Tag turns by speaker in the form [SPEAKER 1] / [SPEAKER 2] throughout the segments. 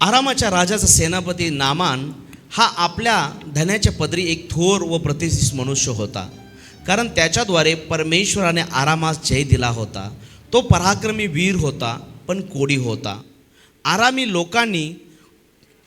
[SPEAKER 1] आरामाच्या राजाचा सेनापती नामान हा आपल्या धन्याच्या पदरी एक थोर व प्रतिष्ठित मनुष्य होता. कारण त्याच्याद्वारे परमेश्वराने आरामास जय दिला होता. तो पराक्रमी वीर होता पण कोडी होता. आरामी लोकांनी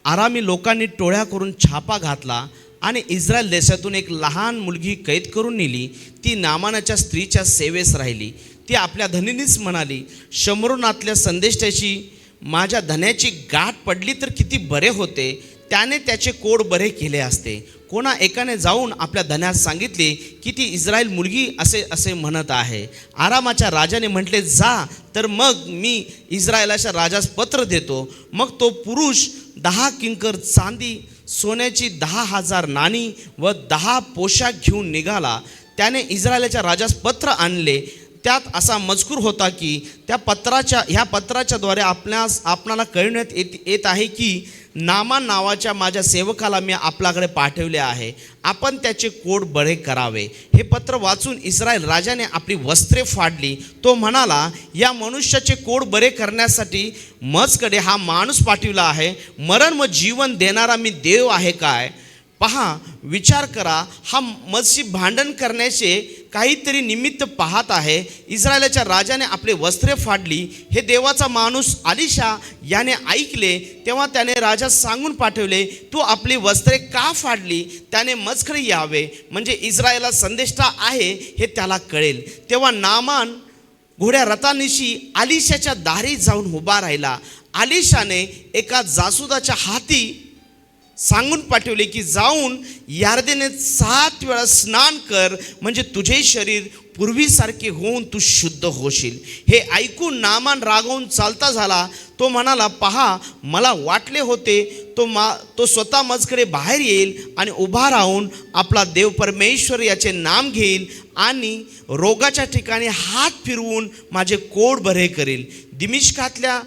[SPEAKER 1] आरामी लोकांनी टोळ्या करून छापा घातला आणि इस्रायल देशातून एक लहान मुलगी कैद करून नेली. ती नामानाच्या स्त्रीच्या सेवेस राहिली. ती आपल्या धनीनीच म्हणाली शंभरुनातल्या संदेशाची माझ्या धन्याची गाठ पडली तर किती बरे होते. त्याने त्याचे कोड बरे केले असते. कोणा एकाने जाऊन आपल्या धन्यास सांगितले की ती इस्रायल मुलगी असे असे म्हणत आहे. आरामाच्या राजाने म्हटले जा तर मग मी इस्रायलाच्या राजास पत्र देतो. मग तो पुरुष दहा किंकर चांदी सोन्याची दहा हजार नाणी व दहा पोशाख घेऊन निघाला. त्याने इस्रायलाच्या राजास पत्र आणले. त्यात असा मजकूर होता की त्या पत्राच्या ह्या पत्राच्याद्वारे आपल्यास आपणाला कळण्यात येत येत आहे की नामा नावाच्या माझ्या सेवकाला मी आपल्याकडे पाठवले आहे. आपण त्याचे कोड बरे करावे. हे पत्र वाचून इस्रायल राजाने आपली वस्त्रे फाडली. तो म्हणाला या मनुष्याचे कोड बरे करण्यासाठी मजकडे हा माणूस पाठविला आहे. मरण व जीवन देणारा मी देव आहे काय? पहा विचार करा हा मजशी भांडण करण्याचे काहीतरी निमित्त पाहत आहे. इस्रायलाच्या राजाने आपले वस्त्रे फाडली. हे देवाचा माणूस आलिशा याने ऐकले. तेव्हा त्याने राजा सांगून पाठवले तू आपली वस्त्रे का फाडली? त्याने मजकडे यावे. म्हणजे इस्रायला संदेष्टा आहे हे त्याला कळेल. तेव्हा नामान घोड्या रथानिशी आलिशाच्या दारी जाऊन उभा राहिला. आलिशाने एका जासुदाच्या हाती सांगून पाठवले की जाऊन यार्देने सात वेळा स्नान कर म्हणजे तुझे शरीर पूर्वीसारखे होऊन तू शुद्ध होशील. हे ऐकून नामान रागवून चालता झाला. तो म्हणाला पहा मला वाटले होते तो मा तो स्वतः मजकडे बाहेर येईल आणि उभा राहून आपला देव परमेश्वर याचे नाम घेईल आणि रोगाच्या ठिकाणी हात फिरवून माझे कोड बरे करेल. दिमिष्कातल्या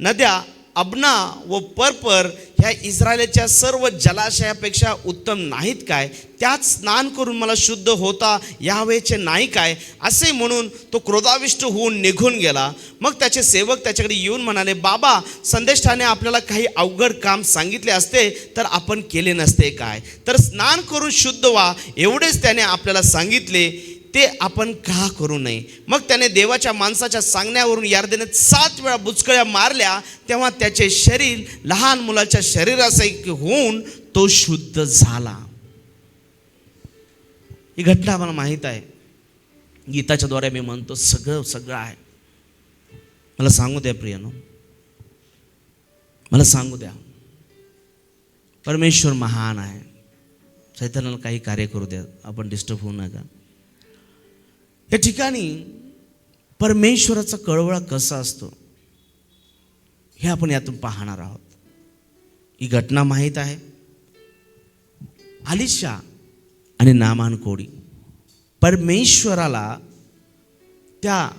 [SPEAKER 1] नद्या अबना व परपर ह्या इस्रायलच्या सर्व जलाशयापेक्षा उत्तम नाहीत काय? त्यात स्नान करून मला शुद्ध होता यावेचे नाही काय? असे म्हणून तो क्रोधाविष्ट होऊन निघून गेला. मग त्याचे सेवक त्याच्याकडे येऊन म्हणाले बाबा संदेष्टाने आपल्याला काही अवघड काम सांगितले असते तर आपण केले नसते काय? तर स्नान करून शुद्ध व्हा. एवढेच त्याने आपल्याला सांगितले. ते आपण का करू नये? मग त्याने देवाच्या माणसाच्या सांगण्यावरून यार्देने सात वेळा बुचकळ्या मारल्या तेव्हा त्याचे शरीर लहान मुलाच्या शरीरासारखे होऊन तो शुद्ध झाला. ही घटना मला माहीत आहे. गीताच्या द्वारे मी म्हणतो सगळं सगळं आहे. मला सांगू द्या प्रियानो. मला सांगू द्या. परमेश्वर महान आहे. सैतानाला काही कार्य करू द्या. आपण डिस्टर्ब होऊ नका. या ठिकाणी परमेश्वराचा कळवळा कसा असतो हे आपण यातून पाहणार आहोत. ही घटना माहीत आहे. आलिशा आणि नामान कोडी परमेश्वराला त्या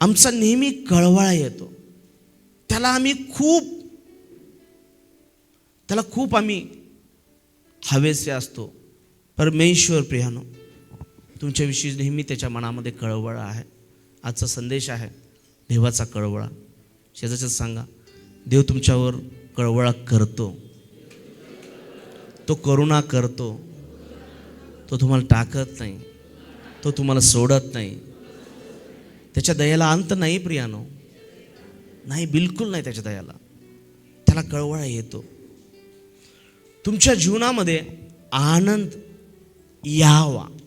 [SPEAKER 1] आमचा नेहमी कळवळा येतो. त्याला आम्ही खूप त्याला खूप आम्ही हवेसे असतो. परमेश्वर प्रियानो तुमच्याविषयी नेहमी त्याच्या मनामध्ये कळवळा आहे. आजचा संदेश आहे देवाचा कळवळा. शेजाच्याच सांगा देव तुमच्यावर कळवळा करतो. तो करुणा करतो. तो तुम्हाला टाकत नाही. तो तुम्हाला सोडत नाही. त्याच्या दयाला अंत नाही प्रियानो. नाही बिलकुल नाही त्याच्या दयाला. त्याला कळवळा येतो. तुमच्या जीवनामध्ये आनंद यावा.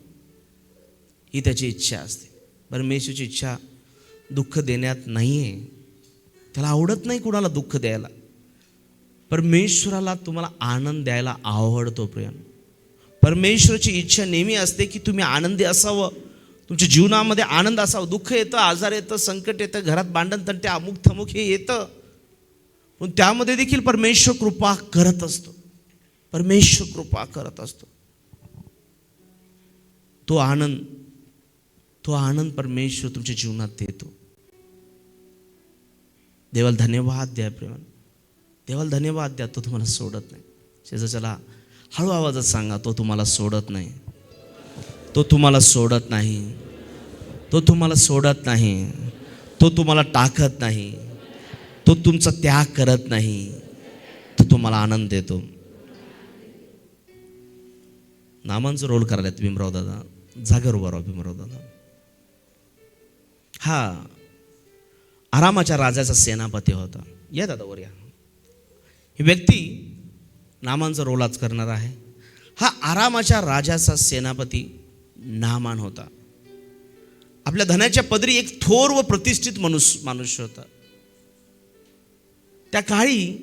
[SPEAKER 1] ही त्याची इच्छा असते. परमेश्वरची इच्छा दुःख देण्यात नाही आहे त्याला आवडत नाही कुणाला दुःख द्यायला. परमेश्वराला तुम्हाला आनंद द्यायला आवडतो प्रेम परमेश्वराची इच्छा नेहमी असते की तुम्ही आनंदी असावं. तुमच्या जीवनामध्ये आनंद असावा. दुःख येतं आजार येतं संकट येतं घरात भांडण ते अमुक थमुक हे येतं. पण त्यामध्ये देखील परमेश्वर कृपा करत असतो. परमेश्वर कृपा करत असतो. तो आनंद तो आनंद परमेश्वर तुमच्या जीवनात देतो. देवाला धन्यवाद द्या प्रेमान. देवाला धन्यवाद द्या तो तुम्हाला सोडत नाही. शेजाच्याला हळू आवाजात सांगा तो तुम्हाला सोडत नाही. तो तुम्हाला सोडत नाही. तो तुम्हाला सोडत नाही. तो तुम्हाला टाकत नाही. तो तुमचा त्याग करत नाही. तो तुम्हाला आनंद देतो. नामांचं रोल करायला भीमराव दादा. जागर उभा राहा भीमराव दादा. हा. आरामाच्या राजाचा सेनापती होता. या दादा वर या. ही व्यक्ती नामांचा रोलाच करणार आहे. हा आरामाच्या राजाचा सेनापती नामान होता. आपल्या धनाच्या पदरी एक थोर व प्रतिष्ठित मनुष्य मनुष्य होता. त्या काळी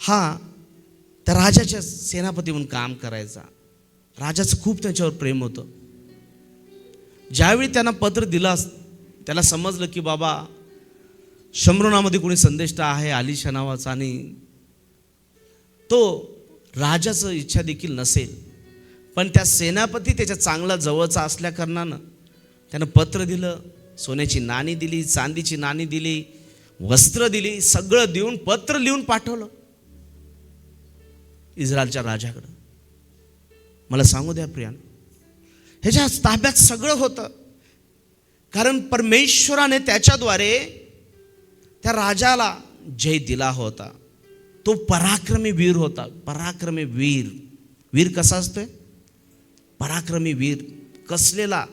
[SPEAKER 1] हा त्या राजाच्या सेनापती म्हणून काम करायचा. राजाचं खूप त्याच्यावर प्रेम होतं. ज्यावेळी त्यांना पत्र दिलं त्याला समजलं की बाबा शंभरुणामध्ये कोणी संदेष्ट आहे आलिशा नावाचा आणि तो राजाचं इच्छा देखील नसेल. पण त्या सेनापती त्याच्या चांगला जवळचा असल्याकारणानं त्यानं पत्र दिलं सोन्याची नाणी दिली चांदीची नाणी दिली वस्त्र दिली सगळं देऊन पत्र लिहून पाठवलं. इस्रायलच्या राजाकडं. मला सांगू द्या प्रियान ह्याच्या ताब्यात सगळं होतं कारण परमेश्वराने त्याच्याद्वारे त्या राजाला जय दिला होता. तो पराक्रमी वीर होता. पराक्रमी वीर. वीर कसा असतोय? पराक्रमी वीर. कसलेला?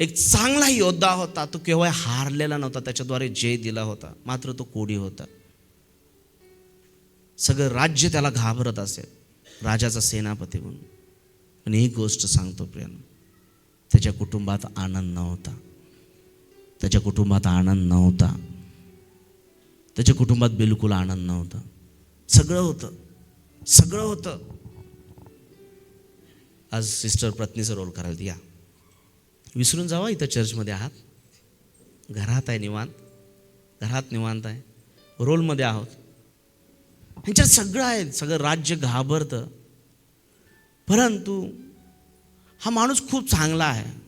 [SPEAKER 1] एक चांगला योद्धा होता. तो केव्हा हारलेला नव्हता. त्याच्याद्वारे जय दिला होता. मात्र तो कोडी होता. सगळं राज्य त्याला घाबरत असेल. राजाचा सेनापती म्हणून. पण एक गोष्ट सांगतो प्रेम त्याच्या कुटुंबात आनंद नव्हता. त्याच्या कुटुंबात आनंद नव्हता. त्याच्या कुटुंबात बिलकुल आनंद नव्हता. सगळं होतं. सगळं होतं. आज सिस्टर पत्नीचा रोल करायला या. विसरून जावा इथं चर्चमध्ये आहात. घरात आहे निवांत. घरात निवांत आहे. रोलमध्ये आहोत. ह्यांच्यात सगळं आहे. सगळं राज्य घाबरतं. परंतु हा माणूस खूप चांगला आहे.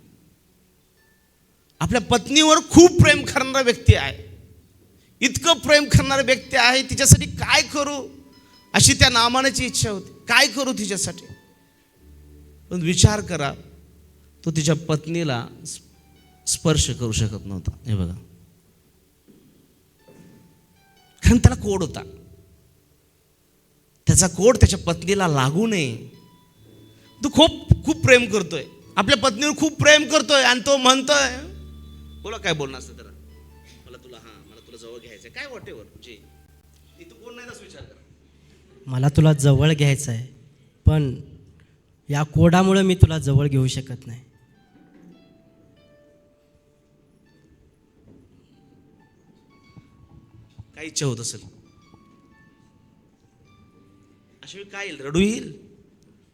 [SPEAKER 1] आपल्या पत्नीवर खूप प्रेम करणारा व्यक्ती आहे. इतकं प्रेम करणारा व्यक्ती आहे तिच्यासाठी काय करू? अशी त्या नामानाची इच्छा होती. काय करू तिच्यासाठी? पण विचार करा तो तिच्या पत्नीला स्पर्श करू शकत नव्हता. हे बघा. कारण त्याला कोड होता. त्याचा कोड त्याच्या पत्नीला लागू नये. तो खूप खूप प्रेम करतोय. आपल्या पत्नीवर खूप प्रेम करतोय आणि तो म्हणतोय बोला काय बोलणार असतं जरा मला तुला हां मला तुला जवळ घ्यायचं काय वाटेवर जे. इथं कोण नाही तसं विचार करा.
[SPEAKER 2] मला तुला जवळ घ्यायचं आहे पण या कोडामुळे मी तुला जवळ घेऊ शकत नाही.
[SPEAKER 1] काय इच्छा होत असेल? अशा वेळी काय येईल? रडू येईल?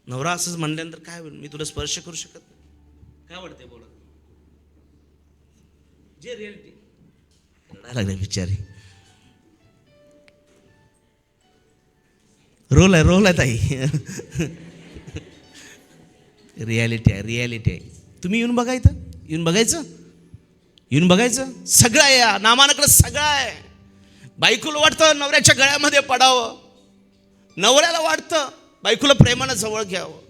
[SPEAKER 1] नवरा असंच म्हणल्यानंतर काय होईल? मी तुला स्पर्श करू शकत नाही. काय वाटतंय बोला जे रियालिटी रडायला लागले बिचारी. रोल आहे रोल आहे ताई. रियालिटी आहे रियालिटी आहे. तुम्ही येऊन बघा इथं. येऊन बघायचं? येऊन बघायचं? सगळं आहे या. नामानाकडे सगळं आहे. बायकोला वाटतं नवऱ्याच्या गळ्यामध्ये पडावं. नवऱ्याला वाटतं बायकोला प्रेमानं जवळ घ्यावं.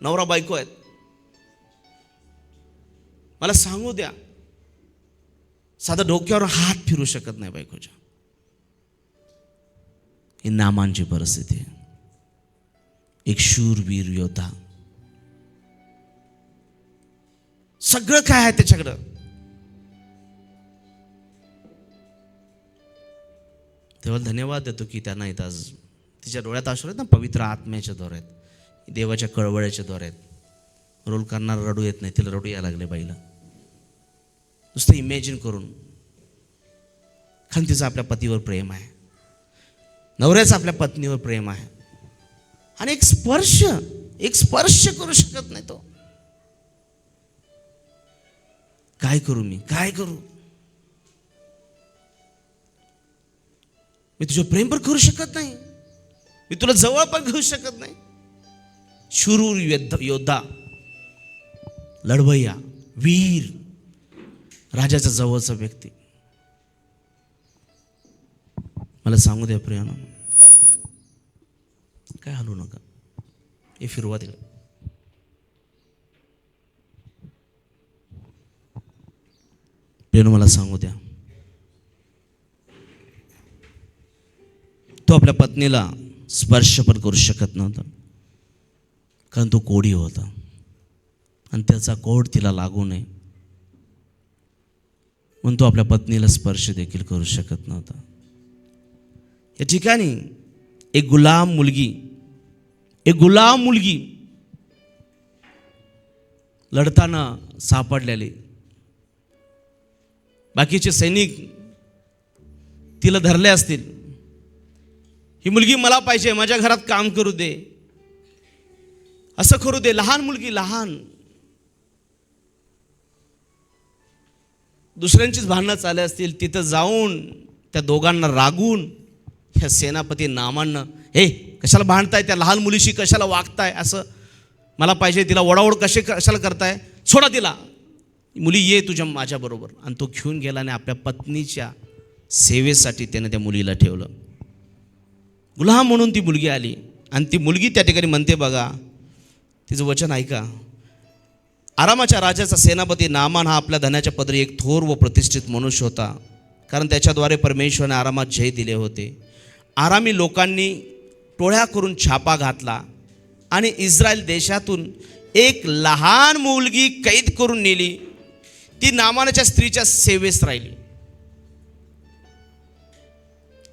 [SPEAKER 1] नवरा बायको आहेत. मला सांगू द्या. साधा डोक्यावर हात फिरू शकत नाही बायकोच्या. ही नामांची परिस्थिती आहे. एक शूरवीर योद्धा. सगळं काय आहे त्याच्याकडं? तेव्हा धन्यवाद देतो की त्यांना इथं आज तिच्या डोळ्यात अश्रू आहेत ना पवित्र आत्म्याच्या द्वाऱ्यात देवाच्या कळवळ्याच्या द्वाऱ्यात रोल करणार रडू येत नाही तिला रडू यायला लागले बाईला. नुसतं इमॅजिन करून. कारण तिचं आपल्या पतीवर प्रेम आहे. नवऱ्याचं आपल्या पत्नीवर प्रेम आहे. आणि एक स्पर्श एक स्पर्श करू शकत नाही तो. काय करू मी? काय करू? मी तुझं प्रेम पण करू शकत नाही. मी तुला जवळ पण घेऊ शकत नाही. शुरूर योद्धा योद्धा लढवय्या वीर राजाच्या जवळचा व्यक्ती. मला सांगू द्या प्रियानं. काय हलू नका. हे फिरवा तिकडे. प्रियनं मला सांगू द्या. तो आपल्या पत्नीला स्पर्श पण करू शकत नव्हता. कारण तो कोडी होता. आणि त्याचा कोड तिला लागू नये. म्हणून तो आपल्या पत्नीला स्पर्श देखील करू शकत नव्हता. या ठिकाणी एक गुलाम मुलगी एक गुलाम मुलगी लढताना सापडलेली. बाकीचे सैनिक तिला धरले असतील. ही मुलगी मला पाहिजे माझ्या घरात काम करू दे. असं करू दे. लहान मुलगी लहान. दुसऱ्यांचीच भांडणं चालले असतील तिथं जाऊन त्या दोघांना रागून ह्या सेनापती नामांना हे कशाला भांडताय? त्या लहान मुलीशी कशाला वागताय? असं मला पाहिजे तिला ओढाओढ कसे कशाला करताय? सोडा तिला. मुली ये तुझ्या माझ्याबरोबर. आणि तो घेऊन गेला आणि आपल्या पत्नीच्या सेवेसाठी त्याने त्या मुलीला ठेवलं. गुलाम म्हणून ती मुलगी आली. आणि ती मुलगी त्या ठिकाणी म्हणते बघा तिचं वचन ऐका. आरामाच्या राजाचा सेनापती नामान हा आपल्या धनाच्या पदरी एक थोर व प्रतिष्ठित मनुष्य होता. कारण त्याच्याद्वारे परमेश्वराने आरामात जय दिले होते. आरामी लोकांनी टोळ्या करून छापा घातला आणि इस्रायल देशातून एक लहान मुलगी कैद करून नेली. ती नामानाच्या स्त्रीच्या सेवेस राहिली.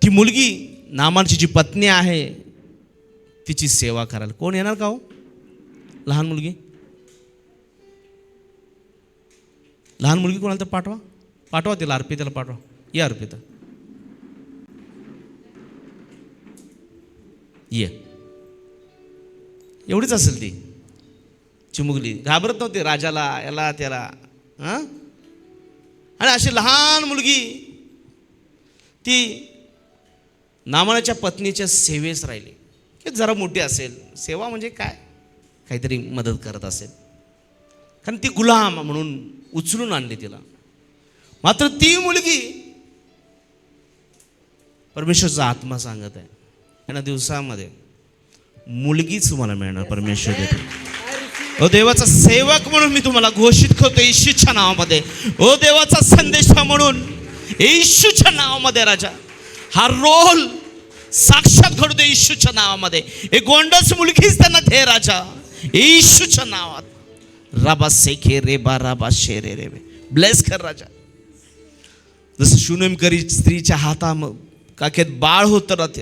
[SPEAKER 1] ती मुलगी नामांची जी पत्नी आहे तिची सेवा करायला कोण येणार का हो? लहान मुलगी? लहान मुलगी कोणाला तर पाठवा. पाठवा तिला अर्पिताला पाठवा. या अर्पिता. ये. एवढीच असेल ती. चिमुकली. घाबरत नव्हती राजाला याला त्याला. हां? आणि अशी लहान मुलगी ती नामानाच्या पत्नीच्या सेवेस राहिली. की जरा मोठी असेल. सेवा म्हणजे काय? काहीतरी मदत करत असेल. कारण ती गुलाम म्हणून उचलून आणली तिला. मात्र ती मुलगी परमेश्वरचा आत्मा सांगत आहे. यांना दिवसामध्ये मुलगीच तुम्हाला मिळणार परमेश्वर देतो ओ देवाचा सेवक म्हणून मी तुम्हाला घोषित करतो येशूच्या नावामध्ये. ओ देवाचा संदेश म्हणून येशूच्या नावामध्ये राजा. हा रोल साक्षात घडू दे इशूच्या नावामध्ये. एक गोंडस मुलगीच त्यांना ते राजा. इशूच्या नावात. राबा सेखे रे बा राबा शेरे रे ब्लेस कर राजा. जसं शुनेमकरी स्त्रीच्या हाता काखेत बाळ होतं राहते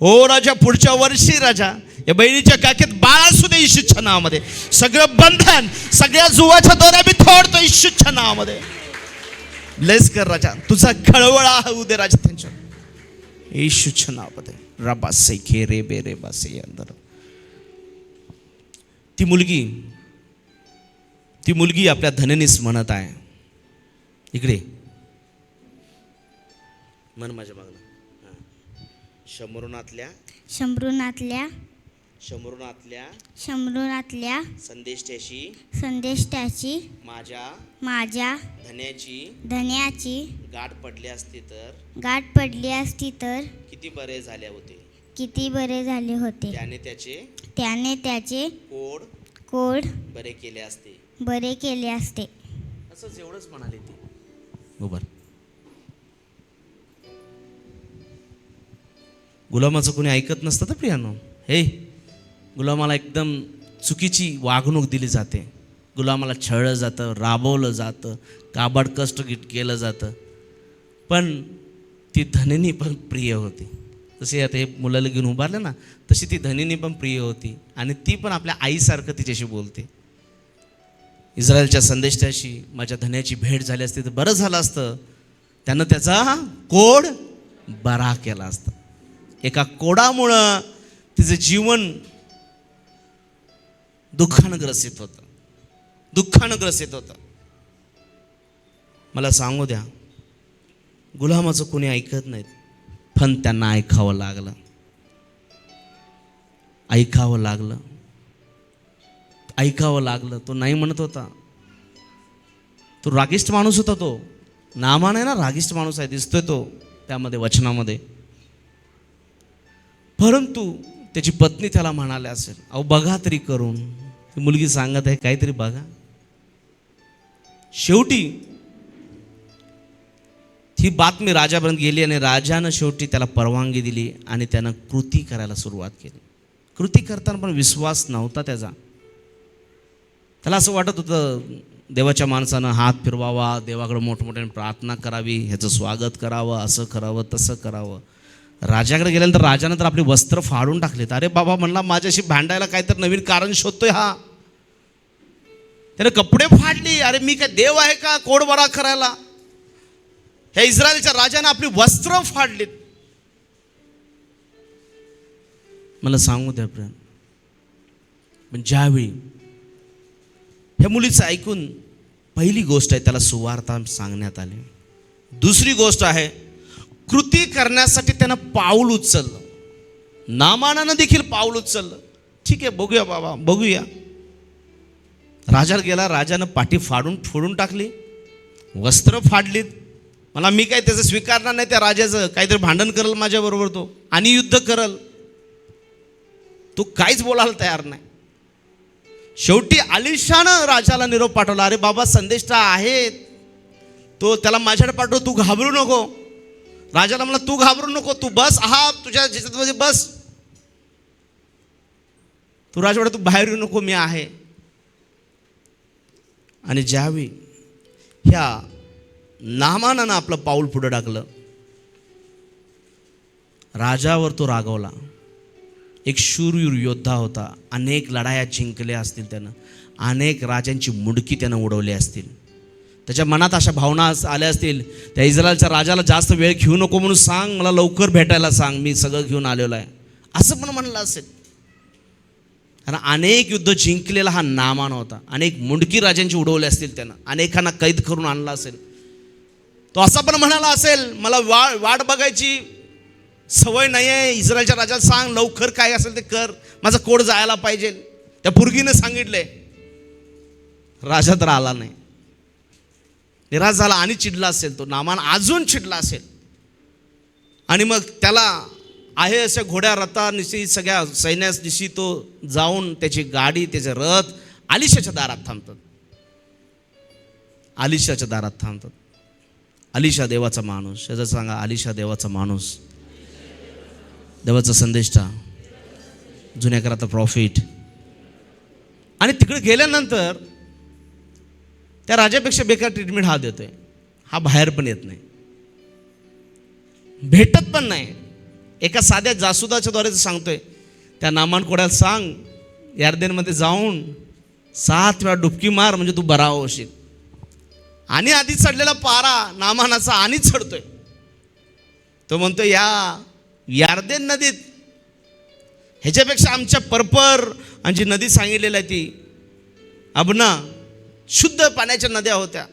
[SPEAKER 1] हो राजा पुढच्या वर्षी राजा. या बहिणीच्या काखेत बाळ असू दे इशूच्या नावामध्ये. सगळं बंधन सगळ्या जुवाच्या दोऱ्या मी थोडतो इशूच्या नावामध्ये. ब्लेस कर राजा. तुझा खळवळा होऊ दे राजा त्यांच्या येशूच्या नावामध्ये रबा खे रे बे रे बा से अंदर ती मुलगी ती मुलगी आपल्या धननीस म्हणत आहे. इकडे. मन माझ्या मागणं शंभरुणातल्या
[SPEAKER 3] शंभरुनातल्या
[SPEAKER 1] शंभरुणातल्या संदेष्ट्याशी
[SPEAKER 3] संदेश त्याची
[SPEAKER 1] माझ्या
[SPEAKER 3] माझ्या
[SPEAKER 1] धन्याची
[SPEAKER 3] धन्याची
[SPEAKER 1] गाठ पडली असती तर
[SPEAKER 3] गाठ पडली असती तर
[SPEAKER 1] किती बरे झाले होते?
[SPEAKER 3] किती बरे झाले होते?
[SPEAKER 1] त्याने त्याचे
[SPEAKER 3] त्याने त्याचे
[SPEAKER 1] कोड
[SPEAKER 3] कोड
[SPEAKER 1] बरे केले असते.
[SPEAKER 3] बरे केले असते.
[SPEAKER 1] असंच एवढंच म्हणाले ते. उभर गुलामाचं कोणी ऐकत नसतं तर प्रियानो. हे. गुलामाला एकदम चुकीची वागणूक दिली जाते. गुलामाला छळलं जातं राबवलं जातं काबाड कष्ट केलं जातं. पण ती धनिनी पण प्रिय होती. जसे आता हे मुलाला घेऊन उभारलं ना तशी ती धनिनी पण प्रिय होती आणि ती पण आपल्या आईसारखं तिच्याशी बोलते. इस्रायलच्या संदेशाशी माझ्या धन्याची भेट झाली असती तर बरं झालं असतं. त्यानं त्याचा कोड बरा केला असता. एका कोडामुळं तिचं जीवन दुःखानं ग्रसित होतं. दुःखानं ग्रसित होतं. मला सांगू द्या गुलामाचं कोणी ऐकत नाहीत पण त्यांना ऐकावं लागलं. ऐकावं लागलं. ऐकावं लागलं. तो नाही म्हणत होता. तो रागिष्ट माणूस होता तो. नामान आहे ना रागिष्ट माणूस आहे दिसतोय तो त्यामध्ये वचनामध्ये. परंतु त्याची पत्नी त्याला म्हणाले असेल अहो बघा तरी करून. ती मुलगी सांगत आहे काहीतरी बघा. शेवटी ही बातमी राजापर्यंत गेली आणि राजानं शेवटी त्याला परवानगी दिली आणि त्यानं कृती करायला सुरुवात केली. कृती करताना पण विश्वास नव्हता त्याचा. त्याला असं वाटत होतं देवाच्या माणसानं हात फिरवावा देवाकडे मोठमोठ्याने प्रार्थना करावी ह्याचं स्वागत करावं असं करावं तसं करावं. राजाकडे गेल्यानंतर राजानं तर आपली वस्त्र फाडून टाकलेत. अरे बाबा म्हणला माझ्याशी भांडायला काहीतरी नवीन कारण शोधतोय हा. त्याने कपडे फाडली. अरे मी काय देव आहे का? कोडबरा करायला. ह्या इस्रायलच्या राजाने आपली वस्त्र फाडलीत. मला सांगू द्या प्रेम. पण ज्यावेळी ह्या मुलीचं ऐकून पहिली गोष्ट आहे त्याला सुवार्ता सांगण्यात आली. दुसरी गोष्ट आहे कृती करण्यासाठी त्यानं पाऊल उचललं. नामानानं देखील पाऊल उचललं. ठीक आहे बघूया बाबा बघूया. राजा गेला राजानं पाठी फाडून फोडून टाकली. वस्त्र फाडलीत. मला मी काय त्याचं स्वीकारणार नाही त्या राजाचं. काहीतरी भांडण करल माझ्याबरोबर तो. आणि युद्ध करल. तो काहीच बोलायला तयार नाही. शेवटी आलिशानं राजाला निरोप पाठवला. अरे बाबा संदेश आहे तो त्याला माझ्याकडे पाठव तू घाबरू नको. राजाला म्हणला तू घाबरू नको तू बस हा तुझ्या ह्याच्यामध्ये बस. तू राजवाडा तू बाहेर येऊ नको मी आहे. आणि ज्यावेळी ह्या नामानानं आपलं पाऊल पुढं टाकलं राजावर तो रागवला. एक शूरवीर योद्धा होता अनेक लढाया जिंकल्या असतील त्यानं अनेक राजांची मुडकी त्यानं उडवली असतील. त्याच्या मनात अशा भावना आल्या असतील त्या इस्रायलच्या राजाला जास्त वेळ घेऊ नको म्हणून सांग मला लवकर भेटायला सांग मी सगळं घेऊन आलेलो आहे. असं पण म्हणलं असेल. कारण अनेक युद्ध जिंकलेला हा नामान होता. अनेक मुंडकी राजांची उडवले असतील त्यानं. अनेकांना कैद करून आणला असेल. तो असा पण म्हणाला असेल मला वा वाट बघायची सवय नाही आहे. इस्रायलच्या राजाला सांग लवकर काय असेल ते कर. माझा कोड जायला पाहिजे. त्या पुरगीनं सांगितले राजा तर आला नाही. निराश झाला आणि चिडला असेल तो. नामान अजून चिडला असेल. आणि मग त्याला आहे अशा घोड्या रथानिशी सगळ्या सैन्यानिशी तो जाऊन त्याची गाडी त्याचे रथ आलिशाच्या दारात थांबतात. आलिशाच्या दारात थांबतात. आलिशा देवाचा माणूस. याचं सांगा आलिशा देवाचा माणूस. देवाचा संदेष्टा. जुन्या कराचा प्रॉफिट आणि तिकडे गेल्यानंतर त्या राजापेक्षा बेकार ट्रीटमेंट हा देतोय. हा बाहेर पण येत नाही. भेटत पण नाही. एका साध्या जासुदाच्या द्वारे सांगतोय त्या नामान कोड्याला सांग यार्देनमध्ये जाऊन सात वेळा डुबकी मार म्हणजे तू बरा होशील. आणि आधी चढलेला पारा नामानाचा आणि चढतोय. तो म्हणतो या यार्देन नदीत ह्याच्यापेक्षा आमच्या परपर आणि जी नदी सांगितलेली आहे ती अबना शुद्ध पाण्याच्या नद्या होत्या.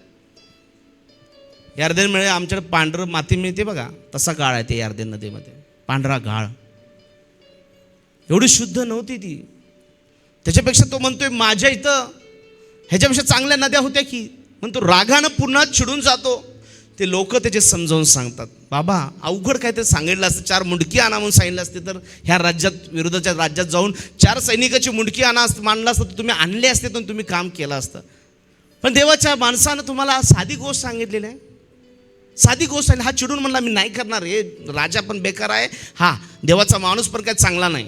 [SPEAKER 1] यार्देनमुळे आमच्याकडे पांढरं माती मिळते बघा तसा गाळ आहे ते यार्देन नदीमध्ये. पांढरा गाळ. एवढी शुद्ध नव्हती ती. त्याच्यापेक्षा तो म्हणतोय माझ्या इथं ह्याच्यापेक्षा चांगल्या नद्या होत्या की. म्हणतो रागानं पुन्हा चिडून जातो. ते लोक त्याचे समजावून सांगतात. बाबा अवघड काय ते सांगितलं असतं. चार मुंडकी आणा म्हणून सांगितलं असते. तर ह्या राज्यात विरोधाच्या राज्यात जाऊन चार सैनिकाची मुंडकी आणा असतं मानलं असतं. तर तुम्ही आणले असते तर तुम्ही काम केलं असतं. पण देवाच्या माणसानं तुम्हाला साधी गोष्ट सांगितलेली आहे. साधी गोष्ट आहे हा चिडून म्हणला मी नाही करणार हे राजा पण बेकार आहे. हा देवाचा माणूस पण काही चांगला नाही.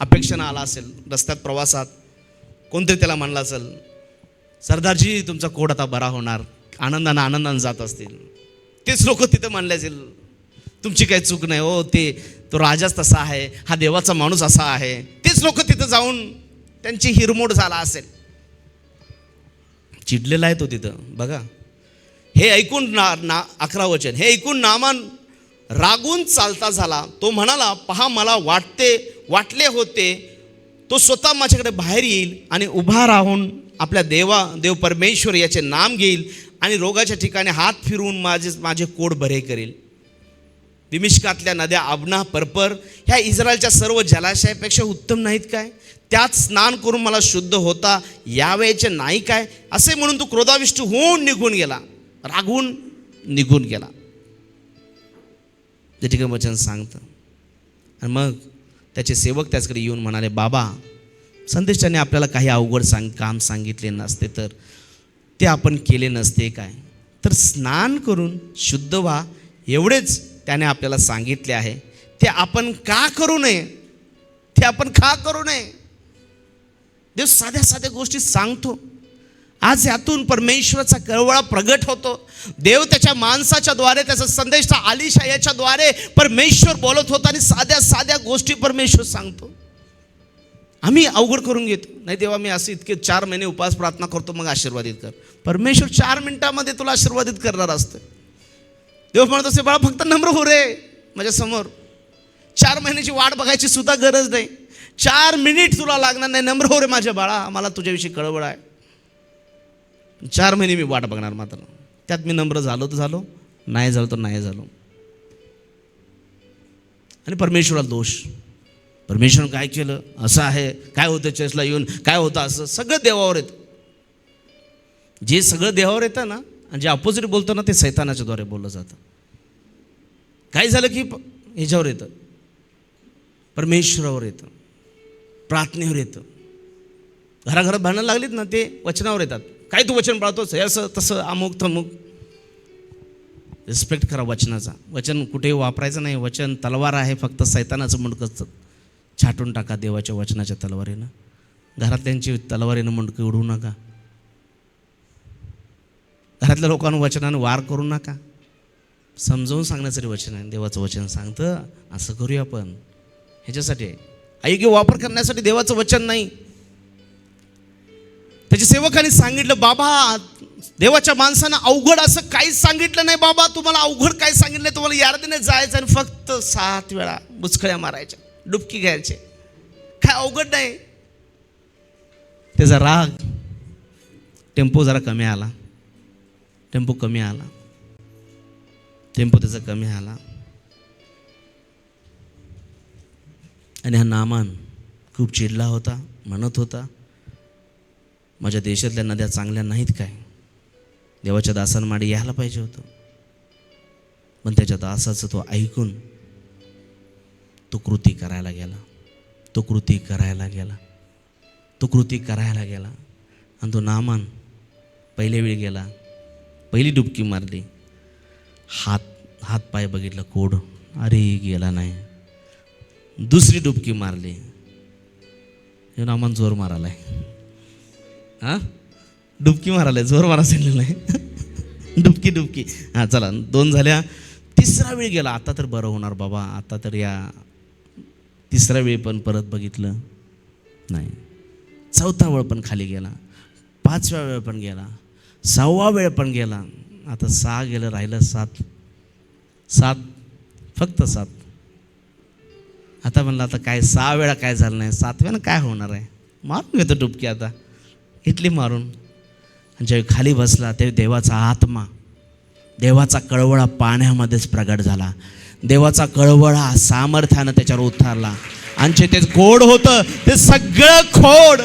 [SPEAKER 1] अपेक्षानं आला असेल रस्त्यात प्रवासात कोणतरी त्याला म्हणलं असेल सरदारजी तुमचा कोड आता बरा होणार आनंदानं आनंदानं जात असतील. तेच लोक तिथं म्हणले असेल तुमची काही चूक नाही हो ते तो राजाच तसा आहे हा देवाचा माणूस असा आहे. तेच लोक तिथं जाऊन त्यांची हिरमोड झाला असेल. चिडलेला आहे तो तिथं. बघा. हे ऐकून ना ना अकरा वचन. हे ऐकून नामान रागून चालता झाला. तो म्हणाला पहा मला वाटते वाटले होते. तो स्वतः माझ्याकडे बाहेर येईल आणि उभा राहून आपल्या देवा देव परमेश्वर याचे नाम घेईल आणि रोगाच्या ठिकाणी हात फिरवून माझे माझे कोड बरे करेल. दिमिष्कातल्या नद्या आबना परपर ह्या इस्रायलच्या सर्व जलाशयापेक्षा उत्तम नाहीत काय? त्यात स्नान करून मला शुद्ध होता यावेळेचे नाही काय? असे म्हणून तो क्रोधाविष्ट होऊन निघून गेला. रागवून निघून गेला. ते ठिकाणी वचन सांगतं. आणि मग त्याचे सेवक त्याचकडे येऊन म्हणाले बाबा संदेशाने आपल्याला काही अवघड सांग काम सांगितले नसते तर ते आपण केले नसते काय? तर स्नान करून शुद्ध व्हा एवढेच त्याने आपल्याला सांगितले आहे. ते आपण का करू नये? ते आपण का करू नये? देव साध्या साध्या गोष्टी सांगतो. आज यातून परमेश्वराचा कळवळा प्रगट होतो. देव त्याच्या माणसाच्या द्वारे त्याचा संदेश आलिशा याच्याद्वारे परमेश्वर बोलत होता आणि साध्या साध्या गोष्टी परमेश्वर सांगतो. आम्ही अवघड करून घेतो. नाही तेव्हा मी असं इतके चार महिने उपास प्रार्थना करतो मग आशीर्वादित कर. परमेश्वर चार मिनिटामध्ये तुला आशीर्वादित करणार असतं. देव म्हणत असे बाळा फक्त नम्र हो रे माझ्यासमोर. चार महिन्याची वाट बघायची सुद्धा गरज नाही. चार मिनिट तुला लागणार नाही. नम्र हो रे माझ्या बाळा मला तुझ्याविषयी कळवळ आहे. चार महिने मी वाट बघणार मात्र. त्यात मी नम्र झालो तर झालो नाही झालो तर नाही झालो. आणि परमेश्वराला दोष. परमेश्वरनं काय केलं? असं आहे. काय होतं चर्चला येऊन? काय होतं असं? सगळं देवावर येतं. जे सगळं देवावर येतं ना आणि जे अपोजिट बोलतं ना ते सैतानाच्या द्वारे बोललं जातं. काय झालं की प- ह्याच्यावर येतं. परमेश्वरावर येतं. प्रार्थनेवर येतं. घराघरात भांडणं लागलीत ना ते वचनावर येतात. काय तू वचन पाळतोस? हे असं तसं अमुक तमुक. रिस्पेक्ट करा वचनाचा. वचन कुठेही वापरायचं नाही. वचन तलवार आहे फक्त सैतानाचं मुंडकं छाटून टाका देवाच्या वचनाच्या तलवारीनं. घरातल्यांची तलवारीनं मुंडकं उडवू नका. घरातल्या लोकांना वचनानं वार करू नका. समजावून सांगण्यासाठी वचन आहे. देवाचं वचन सांगतं असं करूया आपण. ह्याच्यासाठी आहे. अयोग्य वापर करण्यासाठी देवाचं वचन नाही. त्याच्या सेवकांनी सांगितलं बाबा देवाच्या माणसानं अवघड असं काहीच सांगितलं नाही बाबा. तुम्हाला अवघड काय सांगितलं नाही? तुम्हाला यार्दीने जायचं आणि फक्त सात वेळा बुचकळ्या मारायच्या डुबकी घ्यायचे. काय अवघड नाही. त्याचा राग टेम्पो जरा कमी आला. टेम्पो कमी आला टेम्पो त्याचा कमी आला आणि हा नामान खूप चिडला होता म्हणत होता माझ्या देशातल्या नद्या चांगल्या नाहीत काय? देवाच्या दासांमाडे यायला पाहिजे होतं. पण त्याच्या दासाचं तो ऐकून तो कृती करायला गेला. तो कृती करायला गेला. तो कृती करायला गेला. आणि तो नामान पहिल्या वेळी गेला. पहिली डुबकी मारली. हात हात पाय बघितलं कोड. अरे गेला नाही. दुसरी डुबकी मारली. येऊन आम्हाला जोर मारालाय. हां? डुबकी मारायला जोर मारा सांगितलं नाही. डुबकी डुबकी. हां चला दोन झाल्या. तिसरा वेळ गेला. आता तर बरं होणार बाबा. आता तर या तिसरा वेळ पण परत बघितलं नाही. चौथा वेळ पण खाली गेला. पाचव्या वेळ पण गेला. सहावा वेळ पण गेला. आता सहा गेलं राहिलं सात. सात फक्त सात. आता म्हणलं आता काय सहा वेळा काय झालं नाही? सातव्यानं काय होणार आहे? मारून घेतो डुबकी आता. इथली मारून. आणि ज्यावेळी खाली बसला तेव्हा देवाचा आत्मा देवाचा कळवळा पाण्यामध्येच प्रगट झाला. देवाचा कळवळा सामर्थ्यानं त्याच्यावर उतारला. आणि जे ते गोड होतं ते सगळं खोड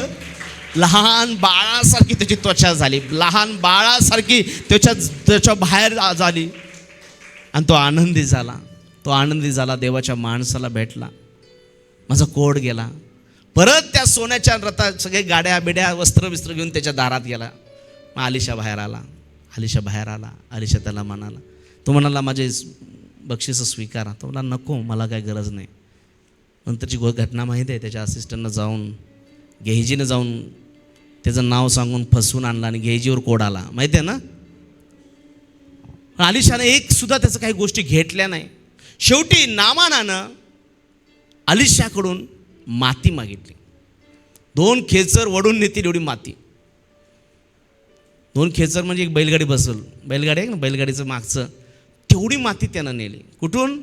[SPEAKER 1] लहान बाळासारखी त्याची त्वचा झाली लहान बाळासारखी त्याच्या त्याच्या बाहेर झाली आणि तो आनंदी झाला तो आनंदी झाला देवाच्या माणसाला भेटला माझा कोड गेला परत त्या सोन्याच्या रथात सगळे गाड्या बिड्या वस्त्र विस्त्र घेऊन त्याच्या दारात गेला मग आलिशा बाहेर आला आलिशा बाहेर आला आलिशा त्याला म्हणाला तो म्हणाला माझे बक्षीस स्वीकारा तो मला नको मला काय गरज नाही नंतरची घटना माहीत आहे त्याच्या असिस्टंटनं जाऊन गेहिजीनं जाऊन त्याचं नाव सांगून फसवून आणलं आणि घेजीवर कोड आला. माहिती आहे ना? अलिशानं एक सुद्धा त्याचं काही गोष्टी घेतल्या नाही. शेवटी नामानानं अलिशाकडून माती मागितली. दोन खेचर वडून नेतील एवढी माती. दोन खेचर म्हणजे एक बैलगाडी बसल. बैलगाडी आहे ना? बैलगाडीचं मागचं. तेवढी माती त्यानं नेली. कुठून?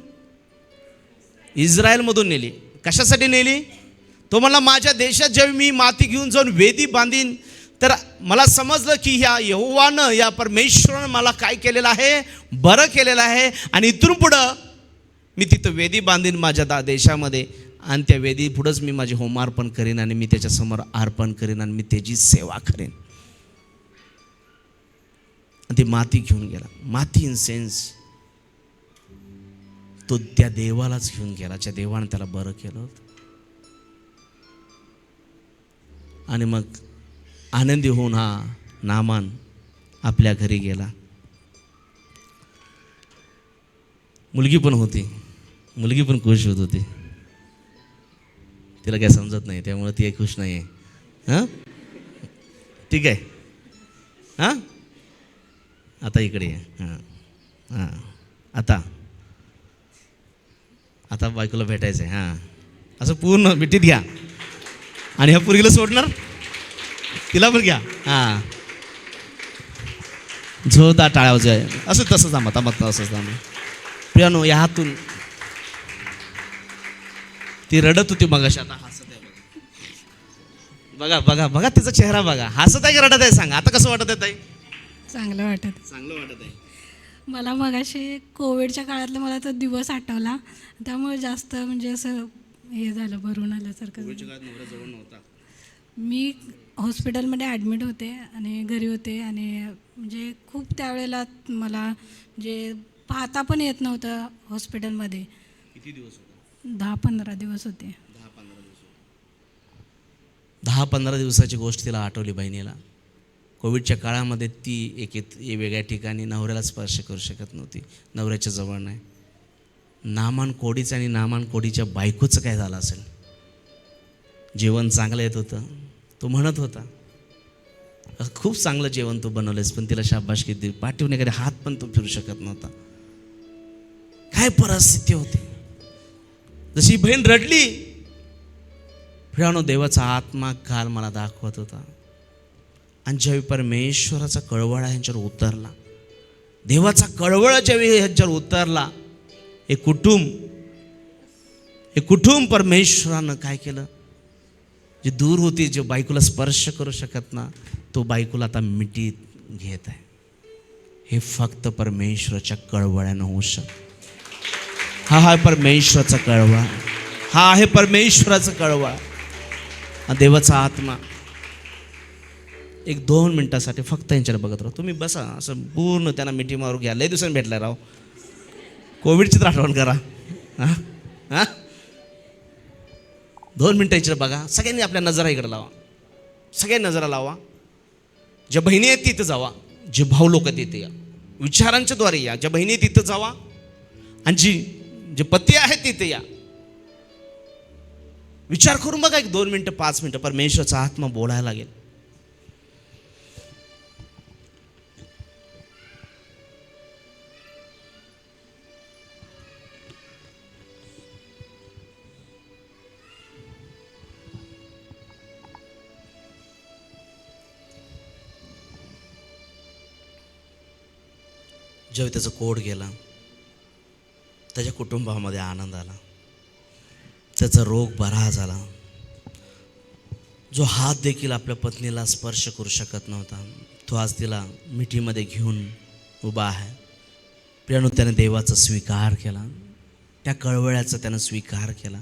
[SPEAKER 1] इस्रायलमधून नेली. कशासाठी नेली? तो म्हणला माझ्या देशात जेव्हा मी माती घेऊन जाऊन वेदी बांधीन तर मला समजलं की ह्या यहोवानं या परमेश्वरानं मला काय केलेलं आहे? बरं केलेलं आहे. आणि इथून पुढं मी तिथं वेदी बांधीन माझ्या दा देशामध्ये. आणि त्या वेदी पुढंच मी माझे होमार्पण करेन आणि मी त्याच्यासमोर अर्पण करेन आणि मी त्याची सेवा करेन. आणि ती माती घेऊन गेला. माती इन सेन्स तो त्या देवालाच घेऊन गेला. ज्या देवाने त्याला बरं केलं होतं. आणि मग आनंदी होऊन हा नामान आपल्या घरी गेला. मुलगी पण होती. मुलगी पण खुश होत होती. तिला काय समजत नाही त्यामुळे ती खुश नाही आहे हां? ठीक आहे. हां? आता इकडे ये. हां. हां. आता. आता बायकोला भेटायचं आहे हां. असं पूर्ण मिठीत घ्या आणि ह्या पुरगीला सोडणार? तिला पण घ्या. हां. झोता टाळ्यावर आहे असं तसं थांबा थांबा तसंच थांबा. प्रियानो या हातून. ती रडत होती मगाशी आता हसत आहे बघा. बघा बघा बघा तिचा चेहरा बघा. हसत आहे की रडत आहे सांगा. आता कसं वाटत आहे ताई?
[SPEAKER 4] चांगलं वाटत.
[SPEAKER 1] चांगलं वाटत आहे.
[SPEAKER 4] मला मगाशी कोविडच्या काळातला मला तो दिवस आठवला. त्यामुळे जास्त म्हणजे असं हे झालं भरून आल्यासारखं झालं. मी हॉस्पिटलमध्ये ॲडमिट होते आणि घरी होते आणि म्हणजे खूप त्यावेळेला मला म्हणजे पाहता पण येत नव्हतं हॉस्पिटलमध्ये.
[SPEAKER 1] किती दिवस होता?
[SPEAKER 4] दहा पंधरा दिवस होते.
[SPEAKER 1] दहा पंधरा दिवस दहा पंधरा दिवसाची गोष्ट तिला आठवली बहिणीला. कोविडच्या काळामध्ये ती एक एक वेगळ्या ठिकाणी नवऱ्याला स्पर्श करू शकत नव्हती. नवऱ्याच्या जवळ नाही. नामान कोडीचं आणि नामान कोडीच्या बायकोचं काय झालं असेल? जेवण चांगलं येत होतं. तो म्हणत होता खूप चांगलं जेवण तू बनवलंस पण तिला शाबाश किती. पाठीवून एखादी हात पण तो फिरू शकत नव्हता. काय परिस्थिती होती? जशी बहीण रडली प्रियानो देवाचा आत्मा काल मला दाखवत होता. आणि ज्यावेळी परमेश्वराचा कळवळा ह्यांच्यावर उतरला देवाचा कळवळा ज्यावेळी ह्यांच्यावर उतरला हे कुटुंब हे कुटुंब परमेश्वरानं काय केलं? जे दूर होती जे बायकोला स्पर्श करू शकत ना तो बायकोला आता मिटीत घेत आहे. हे फक्त परमेश्वराच्या कळवळ्यानं होऊ शकतं. हा हा परमेश्वराचा कळवळा. हा आहे परमेश्वराचा कळवळा. हा देवाचा आत्मा. एक दोन मिनटासाठी फक्त यांच्याकडे बघत राहा. तुम्ही बसा असं पूर्ण त्यांना मिठी मारू घ्या. लय दिवसांनी भेटला राव. कोविडची तर आठवण करा. हां? हां? दोन मिनटं बघा. सगळ्यांनी आपल्या नजरा इकडे लावा. सगळ्यांनी नजरा लावा. ज्या बहिणी आहेत तिथं जावा. जे भाऊ लोक तिथे या. विचारांच्या द्वारे या. ज्या बहिणी तिथं जावा. आणि जी जे पती आहेत तिथे या. विचार करून बघा एक दोन मिनटं पाच मिनटं. परमेश्वरचा आत्मा बोलायला लागेल. जेव्हा त्याचं कोड गेला त्याच्या कुटुंबामध्ये आनंद आला. त्याचा रोग बरा झाला. जो हात देखील आपल्या पत्नीला स्पर्श करू शकत नव्हता तो आज तिला मिठीमध्ये घेऊन उभा आहे. प्रियानो त्याने देवाचा स्वीकार केला. त्या कळवळ्याचा त्यानं स्वीकार केला.